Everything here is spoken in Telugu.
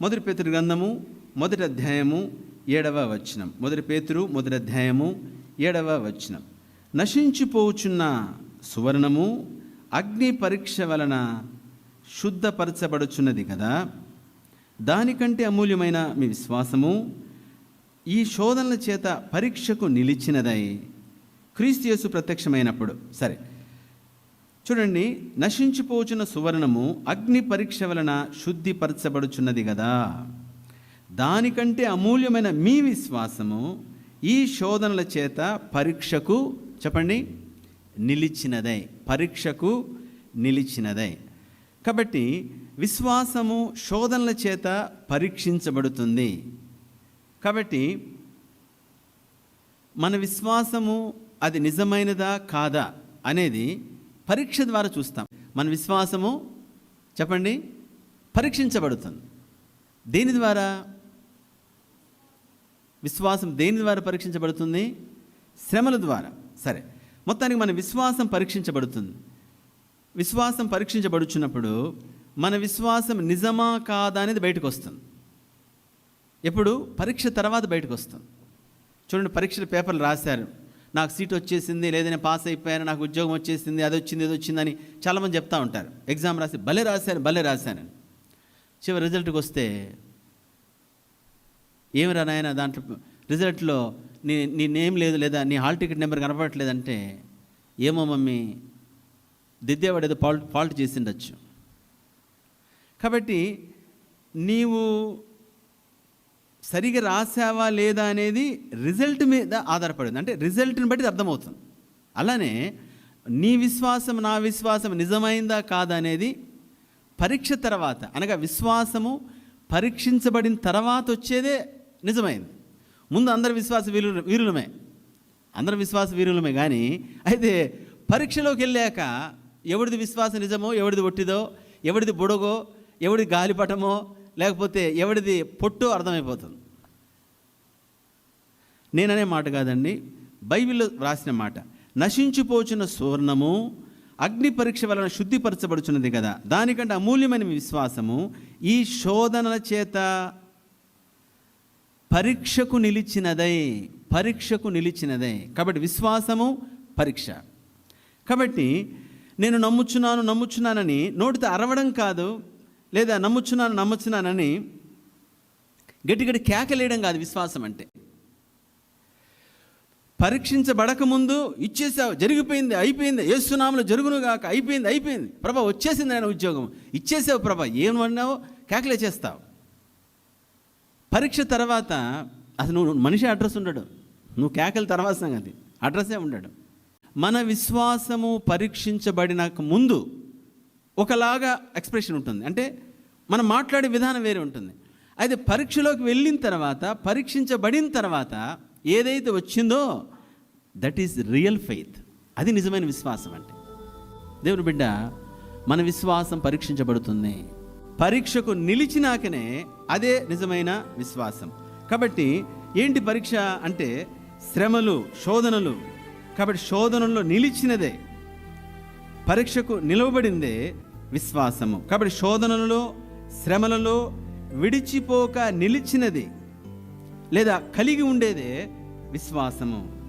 మొదటి పేతురు గ్రంథము మొదటి అధ్యాయము ఏడవ వచనం. మొదటి పేతురు మొదటి అధ్యాయము ఏడవ వచనం. నశించిపోవుచున్న సువర్ణము అగ్ని పరీక్ష వలన శుద్ధపరచబడుచున్నది కదా? దానికంటే అమూల్యమైన మీ విశ్వాసము ఈ శోధనల చేత పరీక్షకు నిలిచినదై క్రీస్తు యేసు ప్రత్యక్షమైనప్పుడు సరే చూడండి నశించిపోచున్న సువర్ణము అగ్ని పరీక్ష వలన శుద్ధిపరచబడుచున్నది కదా. దానికంటే అమూల్యమైన మీ విశ్వాసము ఈ శోధనల చేత పరీక్షకు చెప్పండి నిలిచినదే పరీక్షకు నిలిచినదే. కాబట్టి విశ్వాసము శోధనల చేత పరీక్షించబడుతుంది. కాబట్టి మన విశ్వాసము అది నిజమైనదా కాదా అనేది పరీక్ష ద్వారా చూస్తాం. మన విశ్వాసము చెప్పండి పరీక్షించబడుతుంది. దేని ద్వారా? విశ్వాసం దేని ద్వారా పరీక్షించబడుతుంది? శ్రమల ద్వారా. సరే. మొత్తానికి మన విశ్వాసం పరీక్షించబడుతుంది. విశ్వాసం పరీక్షించబడుచున్నప్పుడు మన విశ్వాసం నిజమా కాదా అనేది బయటకు వస్తుంది ఎప్పుడు? పరీక్ష తర్వాత బయటకు వస్తుంది చూడండి పరీక్షల పేపర్లు రాశారు. నాకు సీట్ వచ్చేసింది లేదా నేను పాస్ అయిపోయాను నాకు ఉద్యోగం వచ్చేసింది అది వచ్చింది ఇది వచ్చిందని చాలామంది చెప్తా ఉంటారు. ఎగ్జామ్ రాసి భలే రాశాను భలే రాశాను. చివరి రిజల్ట్కి వస్తే ఏమి రానాయన దాంట్లో రిజల్ట్లో నీ నీ నేమ్ లేదు లేదా నీ హాల్ టికెట్ నెంబర్ కనపడట్లేదంటే ఏమో మమ్మీ దిద్దేవాడు ఏదో ఫాల్ట్ ఫాల్ట్ చేసిండొచ్చు. కాబట్టి నీవు సరిగా రాసావా లేదా అనేది రిజల్ట్ మీద ఆధారపడింది. అంటే రిజల్ట్ని బట్టి అర్థమవుతుంది. అలానే నీ విశ్వాసం నా విశ్వాసం నిజమైందా కాదా అనేది పరీక్ష తర్వాత అనగా విశ్వాసము పరీక్షించబడిన తర్వాత వచ్చేదే నిజమైంది. ముందు అందరి విశ్వాస వీరు వీరులమే. అందరి విశ్వాస వీరులమే కానీ అయితే పరీక్షలోకి వెళ్ళాక ఎవడిది విశ్వాసం నిజమో ఎవడిది ఒట్టిదో ఎవడిది బుడగో ఎవడిది గాలిపటమో లేకపోతే ఎవడిది పొట్టు అర్థమైపోతుంది. నేననే మాట కాదండి బైబిల్లో రాసిన మాట. నశించిపోచున్న సువర్ణము అగ్ని పరీక్ష వలన శుద్ధిపరచబడుచున్నది కదా. దానికంటే అమూల్యమైన విశ్వాసము ఈ శోధనల చేత పరీక్షకు నిలిచినదై పరీక్షకు నిలిచినదే. కాబట్టి విశ్వాసము పరీక్ష. కాబట్టి నేను నమ్ముచున్నాను నమ్ముచున్నానని నోటితో అరవడం కాదు. లేదా నమ్ముచున్నాను నమ్ముచున్నానని గట్టి గట్టి కేకలేయడం కాదు విశ్వాసం అంటే. పరీక్షించబడక ముందు ఇచ్చేసావు జరిగిపోయింది అయిపోయింది ఏసునామలు జరుగును కాక అయిపోయింది అయిపోయింది. ప్రభా వచ్చేసింది ఆయన ఉద్యోగం. ఇచ్చేసావు ప్రభా ఏమన్నావు కేకలే చేస్తావు. పరీక్ష తర్వాత అసలు నువ్వు మనిషి అడ్రస్ ఉండడు. నువ్వు కేకల తర్వాత సంగతి. అడ్రస్సే ఉండడు. మన విశ్వాసము పరీక్షించబడినాక ముందు ఒకలాగా ఎక్స్ప్రెషన్ ఉంటుంది. అంటే మనం మాట్లాడే విధానం వేరే ఉంటుంది. అయితే పరీక్షలోకి వెళ్ళిన తర్వాత పరీక్షించబడిన తర్వాత ఏదైతే వచ్చిందో దట్ ఈస్ రియల్ ఫెయిత్ అది నిజమైన విశ్వాసం అంటే. దేవుని బిడ్డ మన విశ్వాసం పరీక్షించబడుతుంది. పరీక్షకు నిలిచినాకనే అదే నిజమైన విశ్వాసం. కాబట్టి ఏంటి పరీక్ష అంటే శ్రమలు శోధనలు. కాబట్టి శోధనల్లో నిలిచినదే. పరీక్షకు నిలవబడిందే విశ్వాసము. కాబట్టి శోధనలలో శ్రమలలో విడిచిపోక నిలిచినది లేదా కలిగి ఉండేదే విశ్వాసము.